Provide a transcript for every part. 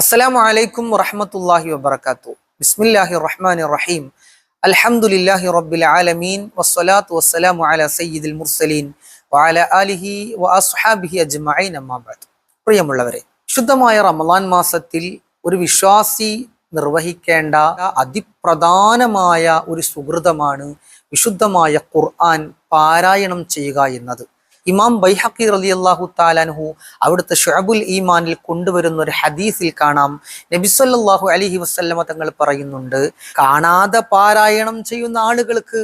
അസ്സലാമു അലൈക്കും വറഹമത്തല്ലാഹി വബർക്കാത്തു ബിസ്മില്ലാഹി റഹ്മാൻ റഹീം അൽഹംദുലില്ലാഹി റബ്ബിൽ ആലമീൻ. വസ്സലാത്തു വസ്സലാമു അലാ സയ്യിദിൽ മുർസലീൻ. വഅല ആലിഹി വഅസ്ഹാബിഹി അജ്മഈൻ. അമ്മാ പ്രിയമുള്ളവരെ ശുദ്ധമായ റമളാൻ മാസത്തിൽ ഒരു വിശ്വാസി നിർവഹിക്കേണ്ട അതിപ്രധാനമായ ഒരു സുഹൃതമാണ് വിശുദ്ധമായ ഖുർആൻ പാരായണം ചെയ്യുക എന്നത്. ഇമാം ബൈഹക്കി റലി അള്ളാഹു താലാൻഹു അവിടുത്തെ ഷുഅബുൽ ഈമാനിൽ കൊണ്ടുവരുന്ന ഒരു ഹദീസിൽ കാണാം. നബിസ്വല്ലാഹു അലഹി വസ്ല്ലമ തങ്ങൾ പറയുന്നുണ്ട് കാണാതെ പാരായണം ചെയ്യുന്ന ആളുകൾക്ക്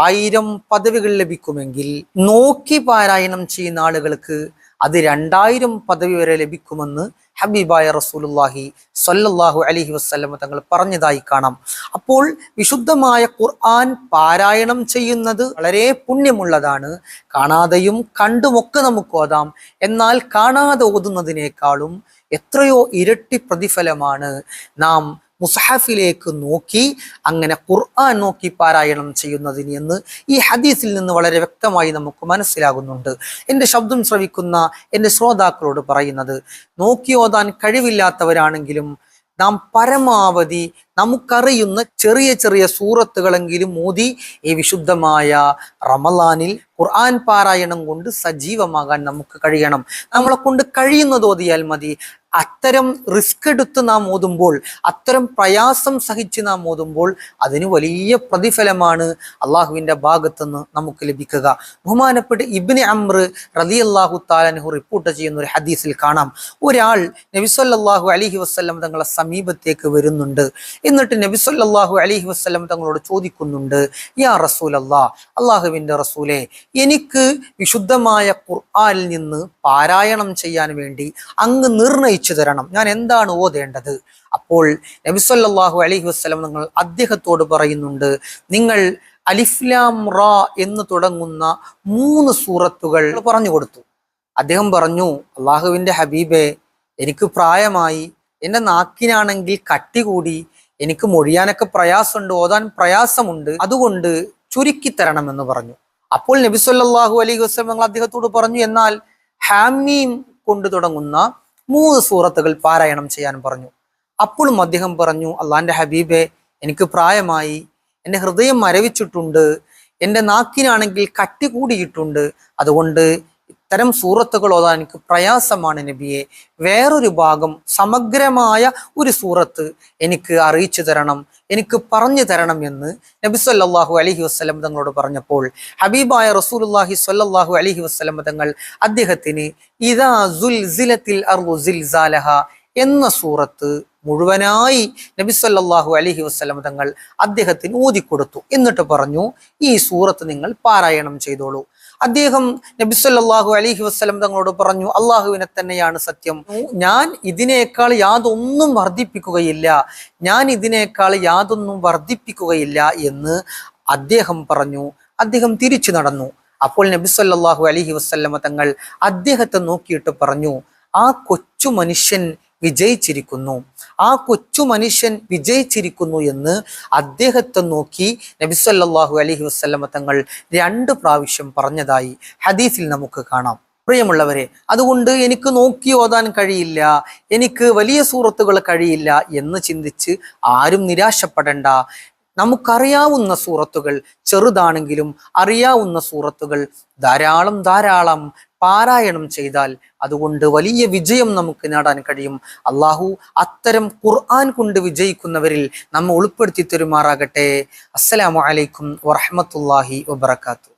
ആയിരം പദവികൾ ലഭിക്കുമെങ്കിൽ നോക്കി പാരായണം ചെയ്യുന്ന ആളുകൾക്ക് അത് രണ്ടായിരം പദവി വരെ ലഭിക്കുമെന്ന് ഹബീബായ റസൂലുല്ലാഹി സ്വല്ലല്ലാഹു അലൈഹി വസ്ലമ തങ്ങൾ പറഞ്ഞതായി കാണാം. അപ്പോൾ വിശുദ്ധമായ ഖുർആൻ പാരായണം ചെയ്യുന്നത് വളരെ പുണ്യമുള്ളതാണ്. കാണാതെയും കണ്ടുമൊക്കെ നമുക്ക് ഓതാം. എന്നാൽ കാണാതെ ഓതുന്നതിനേക്കാളും എത്രയോ ഇരട്ടി പ്രതിഫലമാണ്. നാം മുസഹഫിലേക്ക് നോക്കി അങ്ങനെ ഖുർആൻ നോക്കി പാരായണം ചെയ്യുന്നതിന് എന്ന് ഈ ഹദീസിൽ നിന്ന് വളരെ വ്യക്തമായി നമുക്ക് മനസ്സിലാകുന്നുണ്ട്. എന്റെ ശബ്ദം ശ്രവിക്കുന്ന എന്റെ ശ്രോതാക്കളോട് പറയുന്നത് നോക്കി ഓതാൻ കഴിവില്ലാത്തവരാണെങ്കിലും നാം പരമാവധി നമുക്കറിയുന്ന ചെറിയ ചെറിയ സൂറത്തുകളെങ്കിലും മോദി ഈ വിശുദ്ധമായ റമലാനിൽ ഖുർആൻ പാരായണം കൊണ്ട് സജീവമാകാൻ നമുക്ക് കഴിയണം. നമ്മളെ കൊണ്ട് കഴിയുന്നത് ഓതിയാൽ മതി. അത്തരം റിസ്ക് എടുത്ത് നാം ഓതുമ്പോൾ അത്തരം പ്രയാസം സഹിച്ച് നാം ഓതുമ്പോൾ അതിന് വലിയ പ്രതിഫലമാണ് അള്ളാഹുവിന്റെ ഭാഗത്തുനിന്ന് നമുക്ക് ലഭിക്കുക. ബഹുമാനപ്പെട്ട് ഇബിന് അമ്ര റതി അള്ളാഹു താലനഹു റിപ്പോർട്ട് ചെയ്യുന്ന ഒരു ഹദീസിൽ കാണാം. ഒരാൾ നബിസ്വല്ലാഹു അലഹി വസ്ലം തങ്ങളെ സമീപത്തേക്ക് വരുന്നുണ്ട്. എന്നിട്ട് നബിസ്വല്ലാഹു അലഹി വസ്ലം തങ്ങളോട് ചോദിക്കുന്നുണ്ട് യാ റസൂൽ അല്ലാ അള്ളാഹുവിന്റെ റസൂലെ എനിക്ക് വിശുദ്ധമായ ഖുർആനിൽ നിന്ന് പാരായണം ചെയ്യാൻ വേണ്ടി അങ്ങ് നിർണയിച്ചു തരണം. ഞാൻ എന്താണ് ഓതേണ്ടത്? അപ്പോൾ നബിസ്വല്ലാഹു അലഹി വസ്ലം നിങ്ങൾ അദ്ദേഹത്തോട് പറയുന്നുണ്ട് നിങ്ങൾ അലിഫ്ലാം റാ എന്ന് തുടങ്ങുന്ന മൂന്ന് സൂറത്തുകൾ പറഞ്ഞു കൊടുത്തു. അദ്ദേഹം പറഞ്ഞു അള്ളാഹുവിന്റെ ഹബീബെ എനിക്ക് പ്രായമായി എന്റെ നാക്കിനാണെങ്കിൽ കട്ടി കൂടി എനിക്ക് മൊഴിയാനൊക്കെ പ്രയാസമുണ്ട് ഓതാൻ പ്രയാസമുണ്ട് അതുകൊണ്ട് ചുരുക്കി തരണമെന്ന് പറഞ്ഞു. അപ്പോൾ നബിസ്വല്ലാഹു അലൈഹി വസല്ലം നിങ്ങൾ അദ്ദേഹത്തോട് പറഞ്ഞു എന്നാൽ ഹാമീം കൊണ്ട് തുടങ്ങുന്ന മൂന്ന് സൂറത്തുകൾ പാരായണം ചെയ്യാൻ പറഞ്ഞു. അപ്പോഴും അദ്ദേഹം പറഞ്ഞു അള്ളാന്റെ ഹബീബെ എനിക്ക് പ്രായമായി. എന്റെ ഹൃദയം മരവിച്ചിട്ടുണ്ട്. എന്റെ നാക്കിനാണെങ്കിൽ കട്ടി കൂടിയിട്ടുണ്ട്. അതുകൊണ്ട് ഇത്തരം സൂറത്തുകൾ ഓതാൻ എനിക്ക് പ്രയാസമാണ് നബിയെ. വേറൊരു ഭാഗം സമഗ്രമായ ഒരു സൂറത്ത് എനിക്ക് അറിയിച്ചു തരണം. എനിക്ക് പറഞ്ഞു തരണം എന്ന് നബി സല്ലാഹു അലഹി വസ്ലം തങ്ങളോട് പറഞ്ഞപ്പോൾ ഹബീബായ റസൂലുല്ലാഹി സല്ലാഹു അലഹി വസ്ലം തങ്ങൾ അദ്ദേഹത്തിന് ഇതാ എന്ന സൂറത്ത് മുഴുവനായി നബി സല്ലാഹു അലഹി വസ്ലം തങ്ങൾ അദ്ദേഹത്തിന് ഊതിക്കൊടുത്തു. എന്നിട്ട് പറഞ്ഞു ഈ സൂറത്ത് നിങ്ങൾ പാരായണം ചെയ്തോളൂ. അദ്ദേഹം നബി സല്ലല്ലാഹു അലൈഹി വസ്ലം തങ്ങളോട് പറഞ്ഞു അള്ളാഹുവിനെ തന്നെയാണ് സത്യം. ഞാൻ ഇതിനേക്കാൾ യാതൊന്നും വർദ്ധിപ്പിക്കുകയില്ല. ഞാൻ ഇതിനേക്കാൾ യാതൊന്നും വർദ്ധിപ്പിക്കുകയില്ല എന്ന് അദ്ദേഹം പറഞ്ഞു. അദ്ദേഹം തിരിച്ചു നടന്നു. അപ്പോൾ നബി സല്ലല്ലാഹു അലൈഹി വസ്ലമ തങ്ങൾ അദ്ദേഹത്തെ നോക്കിയിട്ട് പറഞ്ഞു ആ കൊച്ചു മനുഷ്യൻ വിജയിച്ചിരിക്കുന്നു. ആ കൊച്ചു മനുഷ്യൻ വിജയിച്ചിരിക്കുന്നു എന്ന് അദ്ദേഹത്തെ നോക്കി നബിസ്വല്ലാഹു അലഹി വസ്ലമ തങ്ങൾ രണ്ട് പ്രാവശ്യം പറഞ്ഞതായി ഹദീസിൽ നമുക്ക് കാണാം. പ്രിയമുള്ളവരെ അതുകൊണ്ട് എനിക്ക് നോക്കി ഓതാൻ കഴിയില്ല എനിക്ക് വലിയ സൂറത്തുകൾ കഴിയില്ല എന്ന് ചിന്തിച്ച് ആരും നിരാശപ്പെടേണ്ട. നമുക്കറിയാവുന്ന സൂറത്തുകൾ ചെറുതാണെങ്കിലും അറിയാവുന്ന സൂറത്തുകൾ ധാരാളം ധാരാളം പാരായണം ചെയ്താൽ അതുകൊണ്ട് വലിയ വിജയം നമുക്ക് നേടാൻ കഴിയും. അള്ളാഹു അത്തരം ഖുർആൻ കൊണ്ട് വിജയിക്കുന്നവരിൽ നമ്മെ ഉൾപ്പെടുത്തി തരുമാറാകട്ടെ. അസ്സലാമു അലൈക്കും വറഹമത്തല്ലാഹി വബർക്കാത്തു